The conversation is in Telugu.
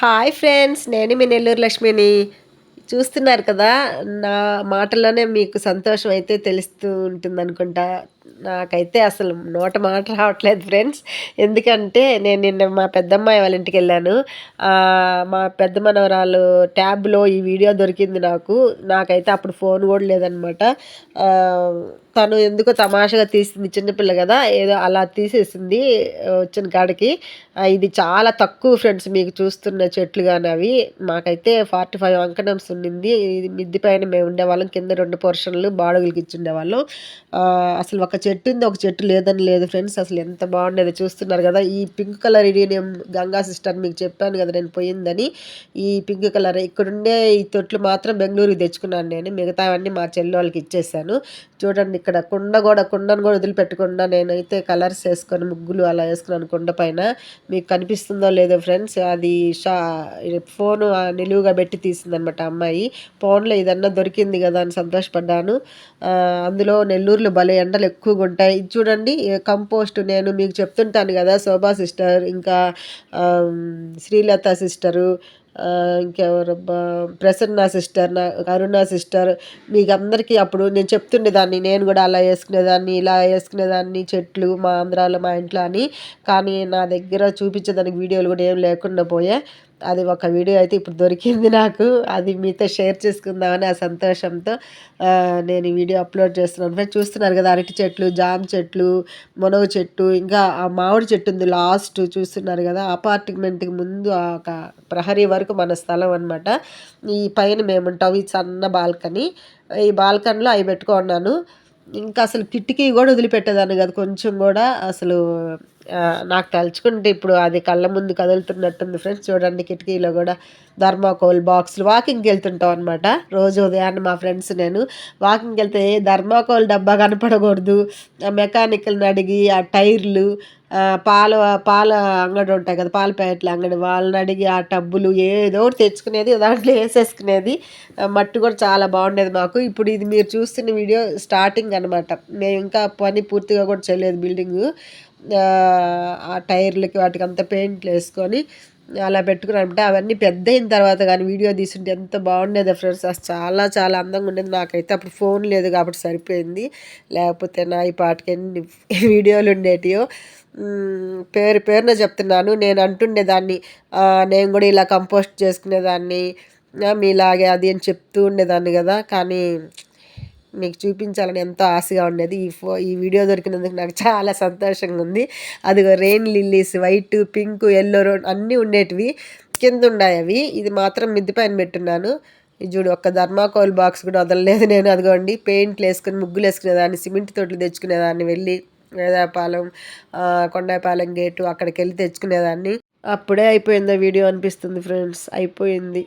హాయ్ ఫ్రెండ్స్ నేను మీ నెల్లూరు లక్ష్మిని. చూస్తున్నారు కదా నా మాటల్లోనే మీకు సంతోషం అయితే తెలుస్తూ ఉంటుంది అనుకుంటా నాకైతే అసలు నోట మాట రావట్లేదు ఫ్రెండ్స్. ఎందుకంటే నేను నిన్న మా పెద్దమ్మాయి వాళ్ళ ఇంటికి వెళ్ళాను. మా పెద్ద మనవరాలు ట్యాబ్లో ఈ వీడియో దొరికింది నాకు. నాకైతే అప్పుడు ఫోన్ కూడా లేదనమాట. తను ఎందుకో తమాషగా తీసింది చిన్నపిల్ల కదా ఏదో అలా తీసేసింది వచ్చిన కాడికి. ఇది చాలా తక్కువ ఫ్రెండ్స్ మీకు చూస్తున్న చెట్లు కానీ అవి. మాకైతే ఫార్టీ ఫైవ్ అంకణంస్ ఉండింది. ఇది మిద్ది పైన మేము ఉండేవాళ్ళం. కింద రెండు పోర్షన్లు బాడుగులకి ఇచ్చి ఉండేవాళ్ళం. అసలు ఒక చెట్టు ఉంది ఒక చెట్టు లేదని లేదు ఫ్రెండ్స్. అసలు ఎంత బాగుండేది చూస్తున్నారు కదా. ఈ పింక్ కలర్ ఇడీనియం గంగా సిస్టర్ మీకు చెప్పాను కదా నేను పోయిందని. ఈ పింక్ కలర్ ఇక్కడుండే ఈ తొట్లు మాత్రం బెంగళూరుకి తెచ్చుకున్నాను నేను. మిగతావన్నీ మా చెల్లి వాళ్ళకి ఇచ్చేసాను. చూడండి ఇక్కడ కుండ కూడా కుండను కూడా వదిలిపెట్టకుండా నేనైతే కలర్స్ వేసుకొని ముగ్గులు అలా వేసుకున్నాను కుండ పైన. మీకు కనిపిస్తుందో లేదో ఫ్రెండ్స్ అది షా ఫోను నిలువుగా పెట్టి తీసిందనమాట అమ్మాయి. ఫోన్లో ఇదన్నా దొరికింది కదా అని సంతోషపడ్డాను. అందులో నెల్లూరులో భలే ఎండలు ఎక్కువగా ఉంటాయి. ఇది చూడండి కంపోస్ట్ నేను మీకు చెప్తుంటాను కదా శోభా సిస్టర్ ఇంకా శ్రీలత సిస్టరు ఇంకెవరబ్బా? ప్రసన్న సిస్టర్ నా కరుణ సిస్టర్ మీకు అందరికీ అప్పుడు నేను చెప్తుండేదాన్ని నేను కూడా అలా వేసుకునేదాన్ని ఇలా వేసుకునేదాన్ని చెట్లు మా ఆంధ్రాలో మా ఇంట్లో అని. కానీ నా దగ్గర చూపించేదానికి వీడియోలు కూడా ఏం లేకుండా పోయా. అది ఒక వీడియో అయితే ఇప్పుడు దొరికింది నాకు. అది మీతో షేర్ చేసుకుందామని ఆ సంతోషంతో నేను ఈ వీడియో అప్లోడ్ చేస్తున్నాను. ఫ్రెండ్స్ చూస్తున్నారు కదా అరటి చెట్లు జామ చెట్లు మునగ చెట్టు ఇంకా ఆ మామిడి చెట్టు ఉంది లాస్ట్ చూస్తున్నారు కదా అపార్ట్మెంట్కి ముందు ఒక ప్రహరీ వరకు మన స్థలం అనమాట ఈ పైన మేము ఉంటాం ఈ సన్న బాల్కనీ. ఈ బాల్కనీలో అవి పెట్టుకున్నాను. ఇంకా అసలు కిటికీ కూడా వదిలిపెట్టేదాన్ని కాదు కొంచెం కూడా అసలు నాకు తలుచుకుంటే ఇప్పుడు అది కళ్ళ ముందు కదులుతున్నట్టుంది ఫ్రెండ్స్. చూడండి కిటికీలో కూడా ధర్మాకోల్ బాక్స్లు. వాకింగ్కి వెళ్తుంటాం అనమాట రోజు ఉదయాన్నే మా ఫ్రెండ్స్ నేను వాకింగ్కి వెళ్తే ధర్మాకోల్ డబ్బా కనపడకూడదు. ఆ మెకానికల్ని అడిగి ఆ టైర్లు పాల పాల అంగడి ఉంటాయి కదా పాల ప్యాకెట్ల అంగడి వాళ్ళని అడిగి ఆ టబ్బులు ఏదో ఒకటి తెచ్చుకునేది దాంట్లో వేసేసుకునేది. మట్టి కూడా చాలా బాగుండేది మాకు. ఇప్పుడు ఇది మీరు చూస్తున్న వీడియో స్టార్టింగ్ అనమాట మేము ఇంకా పని పూర్తిగా కూడా చేయలేదు బిల్డింగ్. ఆ టైర్లకి వాటికి అంతా పెయింట్లు వేసుకొని అలా పెట్టుకున్నామంటే అవన్నీ పెద్ద అయిన తర్వాత కానీ వీడియో తీసుంటే ఎంత బాగుండేది ఫ్రెండ్స్. అసలు చాలా చాలా అందంగా ఉండేది నాకైతే. అప్పుడు ఫోన్ లేదు కాబట్టి సరిపోయింది. లేకపోతే నా ఈ పాటకి ఎన్ని వీడియోలు ఉండేటియో. పేరు పేరున చెప్తున్నాను. నేను అంటుండేదాన్ని నేను కూడా ఇలా కంపోస్ట్ చేసుకునేదాన్ని. మీలాగే అది అని చెప్తూ ఉండేదాన్ని కదా. కానీ మీకు చూపించాలని ఎంతో ఆశగా ఉండేది. ఈ ఫో ఈ వీడియో దొరికినందుకు నాకు చాలా సంతోషంగా ఉంది. అదిగో rain lilies white pink yellow అన్నీ ఉండేటివి. కింద ఉన్నాయి అవి. ఇది మాత్రం మిద్ది పైన పెట్టున్నాను. ఇది చూడు ఒక్క ధర్మాకోల్ బాక్స్ కూడా వదలలేదు నేను. అదిగోండి పెయింట్లు వేసుకుని ముగ్గులు వేసుకునేదాన్ని సిమెంట్ తోటలు తెచ్చుకునేదాన్ని వెళ్ళి వేదాపాలెం కొండాపాలెం గేటు అక్కడికి వెళ్ళి తెచ్చుకునేదాన్ని అప్పుడే అయిపోయిందో వీడియో అనిపిస్తుంది ఫ్రెండ్స్. అయిపోయింది.